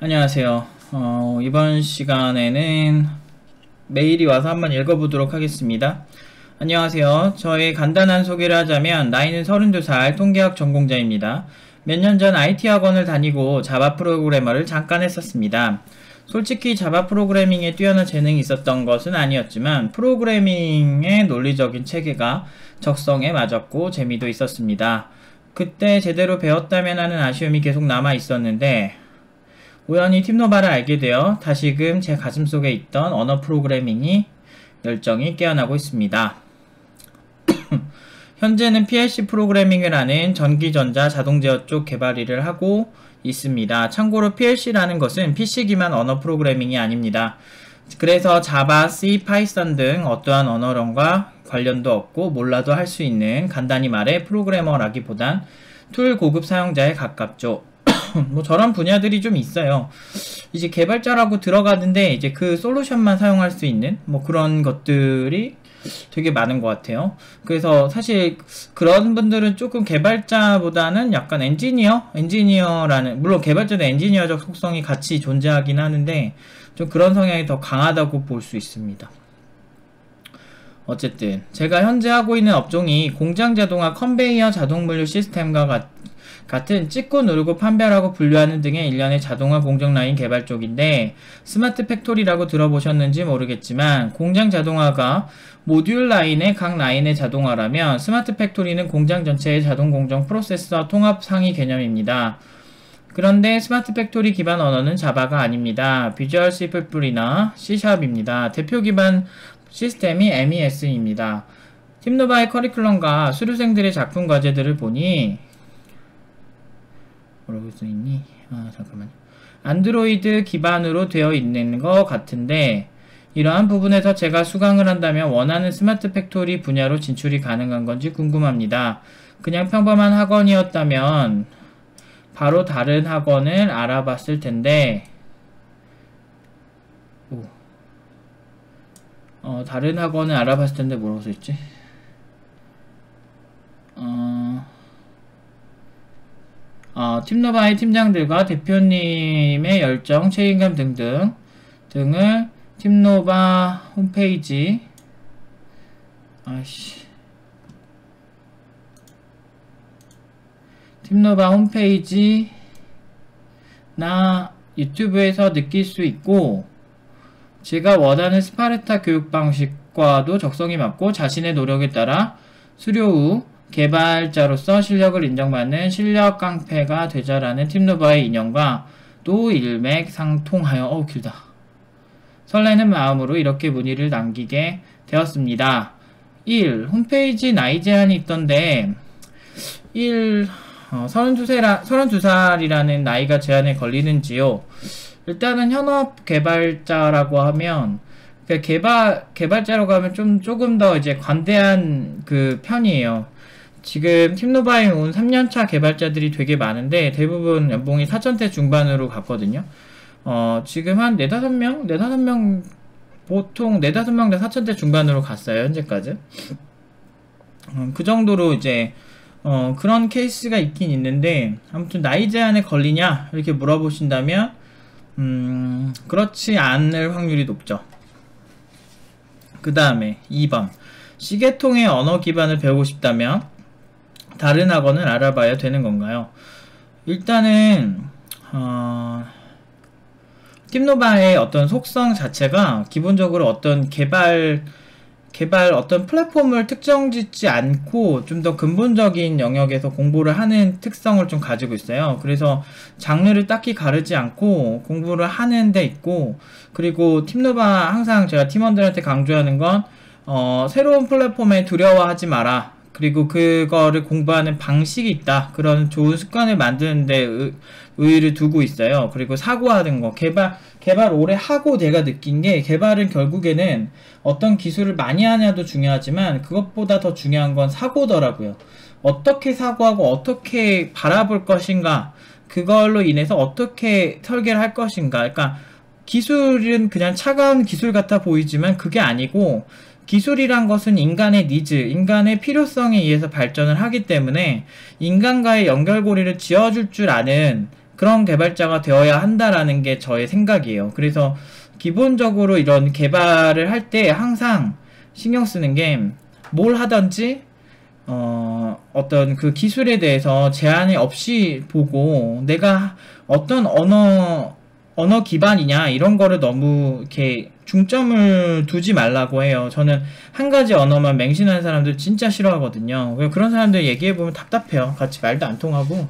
안녕하세요. 어, 이번 시간에는 메일이 와서 한번 읽어보도록 하겠습니다. 안녕하세요. 저의 간단한 소개를 하자면 나이는 32살 통계학 전공자입니다. 몇 년 전 IT 학원을 다니고 자바 프로그래머를 잠깐 했었습니다. 솔직히 자바 프로그래밍에 뛰어난 재능이 있었던 것은 아니었지만 프로그래밍의 논리적인 체계가 적성에 맞았고 재미도 있었습니다. 그때 제대로 배웠다면 하는 아쉬움이 계속 남아 있었는데 우연히 팀노바를 알게 되어 다시금 제 가슴속에 있던 언어 프로그래밍이 열정이 깨어나고 있습니다. 현재는 PLC 프로그래밍을 하는 전기전자 자동제어 쪽 개발 일을 하고 있습니다. 참고로 PLC라는 것은 PC 기반 언어 프로그래밍이 아닙니다. 그래서 자바, C, 파이썬 등 어떠한 언어론과 관련도 없고 몰라도 할 수 있는 간단히 말해 프로그래머라기보단 툴 고급 사용자에 가깝죠. 뭐 저런 분야들이 좀 있어요. 이제 개발자라고 들어가는데 이제 그 솔루션만 사용할 수 있는 뭐 그런 것들이 되게 많은 것 같아요. 그래서 사실 그런 분들은 조금 개발자보다는 약간 엔지니어? 엔지니어라는, 물론 개발자도 엔지니어적 속성이 같이 존재하긴 하는데 좀 그런 성향이 더 강하다고 볼 수 있습니다. 어쨌든 제가 현재 하고 있는 업종이 공장 자동화 컨베이어 자동 분류 시스템과 같, 같은 찍고 누르고 판별하고 분류하는 등의 일련의 자동화 공정 라인 개발 쪽인데 스마트 팩토리라고 들어보셨는지 모르겠지만 공장 자동화가 모듈 라인의 각 라인의 자동화라면 스마트 팩토리는 공장 전체의 자동 공정 프로세서 통합 상위 개념입니다. 그런데 스마트 팩토리 기반 언어는 자바가 아닙니다. 비주얼 C++이나 C샵입니다. 대표 기반 시스템이 MES입니다. 팀노바의 커리큘럼과 수료생들의 작품 과제들을 보니 뭐라고 써 있니? 아 잠깐만요. 안드로이드 기반으로 되어 있는 것 같은데 이러한 부분에서 제가 수강을 한다면 원하는 스마트 팩토리 분야로 진출이 가능한 건지 궁금합니다. 그냥 평범한 학원이었다면 바로 다른 학원을 알아봤을 텐데 오. 어, 다른 학원을 알아봤을 텐데 뭐라고 써있지? 어, 팀노바의 팀장들과 대표님의 열정, 책임감 등등 등을 팀노바 홈페이지 아씨. 팀노바 홈페이지나 유튜브에서 느낄 수 있고 제가 원하는 스파르타 교육 방식과도 적성이 맞고 자신의 노력에 따라 수료 후 개발자로서 실력을 인정받는 실력 깡패가 되자라는 팀노바의 인형과 또 일맥상통하여 어우 길다. 설레는 마음으로 이렇게 문의를 남기게 되었습니다. 1. 홈페이지 나이 제한이 있던데 1. 어, 32세라, 32살이라는 나이가 제한에 걸리는지요? 일단은 현업 개발자라고 하면 그 개발 개발자라고 하면 좀 조금 더 이제 관대한 그 편이에요. 지금 팀노바에 온 3년차 개발자들이 되게 많은데 대부분 연봉이 4천대 중반으로 갔거든요. 어, 지금 한 4, 5명? 4, 5명 보통 4, 5명 다 4천대 중반으로 갔어요. 현재까지. 어, 그 정도로 이제 어, 그런 케이스가 있긴 있는데 아무튼 나이 제한에 걸리냐 이렇게 물어보신다면 음, 그렇지 않을 확률이 높죠. 그 다음에 2번 시계통의 언어 기반을 배우고 싶다면 다른 학원을 알아봐야 되는 건가요? 일단은 어, 팀노바의 어떤 속성 자체가 기본적으로 어떤 개발 개발 어떤 플랫폼을 특정 짓지 않고 좀 더 근본적인 영역에서 공부를 하는 특성을 좀 가지고 있어요. 그래서 장르를 딱히 가르지 않고 공부를 하는 데 있고 그리고 팀노바 항상 제가 팀원들한테 강조하는 건 어, 새로운 플랫폼에 두려워하지 마라. 그리고 그거를 공부하는 방식이 있다. 그런 좋은 습관을 만드는데 의, 의의를 두고 있어요. 그리고 사고하는 거. 개발, 개발 오래 하고 내가 느낀 게 개발은 결국에는 어떤 기술을 많이 하냐도 중요하지만 그것보다 더 중요한 건 사고더라고요. 어떻게 사고하고 어떻게 바라볼 것인가. 그걸로 인해서 어떻게 설계를 할 것인가. 그러니까 기술은 그냥 차가운 기술 같아 보이지만 그게 아니고 기술이란 것은 인간의 니즈, 인간의 필요성에 의해서 발전을 하기 때문에 인간과의 연결고리를 지어줄 줄 아는 그런 개발자가 되어야 한다라는 게 저의 생각이에요. 그래서 기본적으로 이런 개발을 할 때 항상 신경 쓰는 게 뭘 하든지 어, 어떤 그 기술에 대해서 제한이 없이 보고 내가 어떤 언어 언어 기반이냐 이런 거를 너무 이렇게 중점을 두지 말라고 해요. 저는 한 가지 언어만 맹신하는 사람들 진짜 싫어하거든요. 그런 사람들 얘기해 보면 답답해요. 같이 말도 안 통하고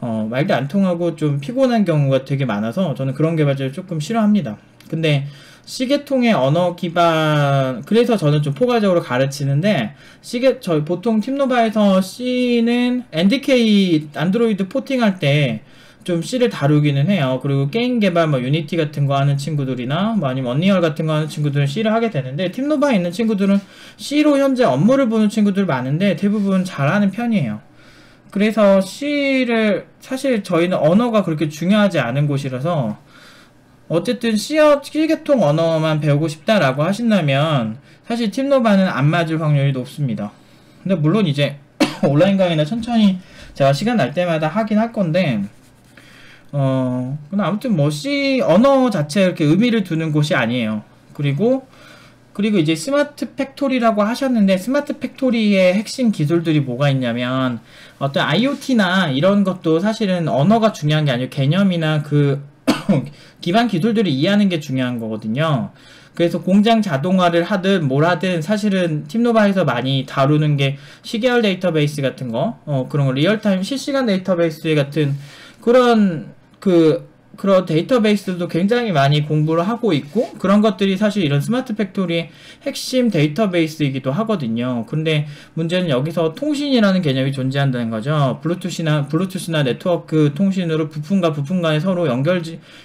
어, 말도 안 통하고 좀 피곤한 경우가 되게 많아서 저는 그런 개발자를 조금 싫어합니다. 근데 시계통의 언어 기반 그래서 저는 좀 포괄적으로 가르치는데 시계 저희 보통 팀노바에서 C는 NDK 안드로이드 포팅할 때 좀 C를 다루기는 해요. 그리고 게임 개발 뭐 유니티 같은 거 하는 친구들이나 뭐 아니면 언리얼 같은 거 하는 친구들은 C를 하게 되는데 팀노바에 있는 친구들은 C로 현재 업무를 보는 친구들 많은데 대부분 잘하는 편이에요. 그래서 C를 사실 저희는 언어가 그렇게 중요하지 않은 곳이라서 어쨌든 C어, C계통 언어만 배우고 싶다라고 하신다면 사실 팀노바는 안 맞을 확률이 높습니다. 근데 물론 이제 온라인 강의나 천천히 제가 시간 날 때마다 하긴 할 건데 어 근데 아무튼 뭐 C 언어 자체에 이렇게 의미를 두는 곳이 아니에요. 그리고 그리고 이제 스마트 팩토리라고 하셨는데 스마트 팩토리의 핵심 기술들이 뭐가 있냐면 어떤 IoT나 이런 것도 사실은 언어가 중요한 게 아니고 개념이나 그 기반 기술들을 이해하는 게 중요한 거거든요. 그래서 공장 자동화를 하든 뭘 하든 사실은 팀노바에서 많이 다루는 게 시계열 데이터베이스 같은 거, 어, 그런 거 리얼타임 실시간 데이터베이스 같은 그런 그 그런 데이터베이스도 굉장히 많이 공부를 하고 있고 그런 것들이 사실 이런 스마트 팩토리의 핵심 데이터베이스이기도 하거든요. 근데 문제는 여기서 통신이라는 개념이 존재한다는 거죠. 블루투스나 블루투스나 네트워크 통신으로 부품과 부품 간에 서로 연결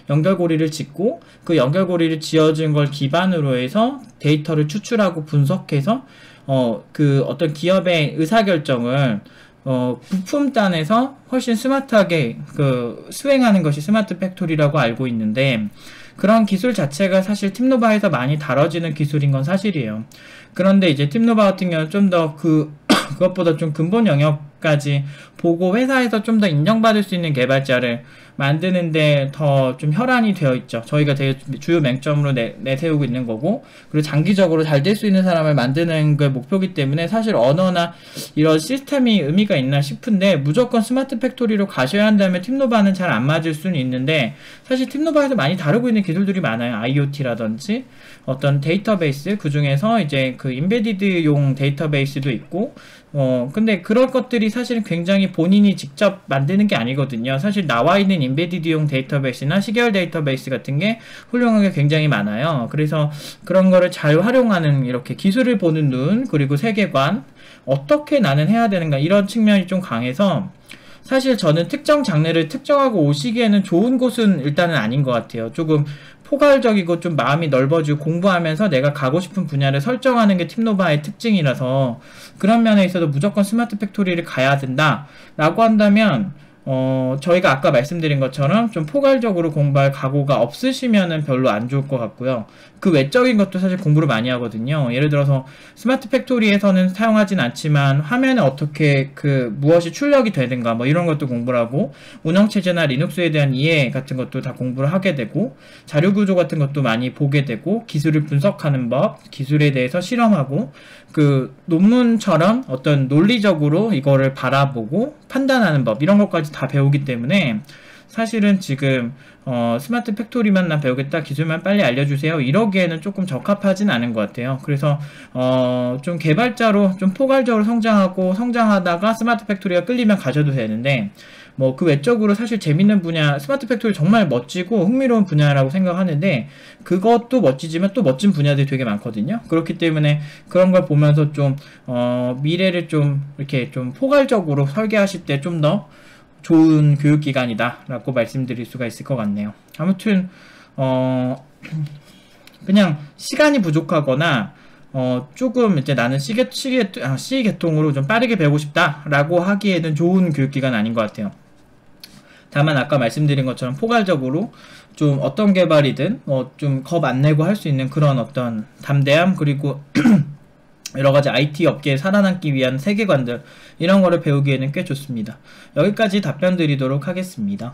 연결고리를 짓고 그 연결고리를 지어진 걸 기반으로 해서 데이터를 추출하고 분석해서 어 그 어떤 기업의 의사결정을 어, 부품단에서 훨씬 스마트하게 그 수행하는 것이 스마트 팩토리라고 알고 있는데 그런 기술 자체가 사실 팀노바에서 많이 다뤄지는 기술인 건 사실이에요. 그런데 이제 팀노바 같은 경우는 좀 더 그 그것보다 좀 근본 영역까지 보고 회사에서 좀 더 인정받을 수 있는 개발자를 만드는데 더 좀 혈안이 되어 있죠. 저희가 되게 주요 맹점으로 내, 내세우고 있는 거고, 그리고 장기적으로 잘 될 수 있는 사람을 만드는 게 목표기 때문에 사실 언어나 이런 시스템이 의미가 있나 싶은데, 무조건 스마트 팩토리로 가셔야 한다면 팀노바는 잘 안 맞을 수는 있는데, 사실 팀노바에서 많이 다루고 있는 기술들이 많아요. IoT라든지, 어떤 데이터베이스, 그 중에서 이제 그 인베디드용 데이터베이스도 있고, 어, 근데 그런 것들이 사실은 굉장히 본인이 직접 만드는 게 아니거든요. 사실 나와 있는 인베디드용 데이터베이스나 시계열 데이터베이스 같은 게 훌륭하게 굉장히 많아요. 그래서 그런 거를 잘 활용하는 이렇게 기술을 보는 눈, 그리고 세계관, 어떻게 나는 해야 되는가, 이런 측면이 좀 강해서 사실 저는 특정 장르를 특정하고 오시기에는 좋은 곳은 일단은 아닌 것 같아요. 조금 포괄적이고 좀 마음이 넓어지고 공부하면서 내가 가고 싶은 분야를 설정하는 게 팀노바의 특징이라서 그런 면에 있어서 무조건 스마트 팩토리를 가야 된다 라고 한다면 어, 저희가 아까 말씀드린 것처럼 좀 포괄적으로 공부할 각오가 없으시면은 별로 안 좋을 것 같고요. 그 외적인 것도 사실 공부를 많이 하거든요. 예를 들어서 스마트 팩토리에서는 사용하진 않지만 화면에 어떻게 그 무엇이 출력이 되는가 뭐 이런 것도 공부를 하고 운영체제나 리눅스에 대한 이해 같은 것도 다 공부를 하게 되고 자료 구조 같은 것도 많이 보게 되고 기술을 분석하는 법, 기술에 대해서 실험하고 그 논문처럼 어떤 논리적으로 이거를 바라보고 판단하는 법 이런 것까지 다 배우기 때문에 사실은 지금 어, 스마트 팩토리만 나 배우겠다 기술만 빨리 알려주세요 이러기에는 조금 적합하진 않은 것 같아요. 그래서 어, 좀 개발자로 좀 포괄적으로 성장하고 성장하다가 스마트 팩토리가 끌리면 가셔도 되는데 뭐 그 외적으로 사실 재밌는 분야 스마트 팩토리 정말 멋지고 흥미로운 분야라고 생각하는데 그것도 멋지지만 또 멋진 분야들이 되게 많거든요. 그렇기 때문에 그런 걸 보면서 좀 어, 미래를 좀 이렇게 좀 포괄적으로 설계하실 때 좀더 좋은 교육기관이다 라고 말씀드릴 수가 있을 것 같네요 아무튼 어 그냥 시간이 부족하거나 어 조금 이제 나는 시계 시계 아, 시 계통으로 좀 빠르게 배우고 싶다라고 하기에는 좋은 교육기관 아닌 것 같아요. 다만 아까 말씀드린 것처럼 포괄적으로 좀 어떤 개발이든 뭐좀 겁 안 내고 할 수 있는 그런 어떤 담대함 그리고 여러 가지 IT 업계에 살아남기 위한 세계관들 이런 거를 배우기에는 꽤 좋습니다. 여기까지 답변 드리도록 하겠습니다.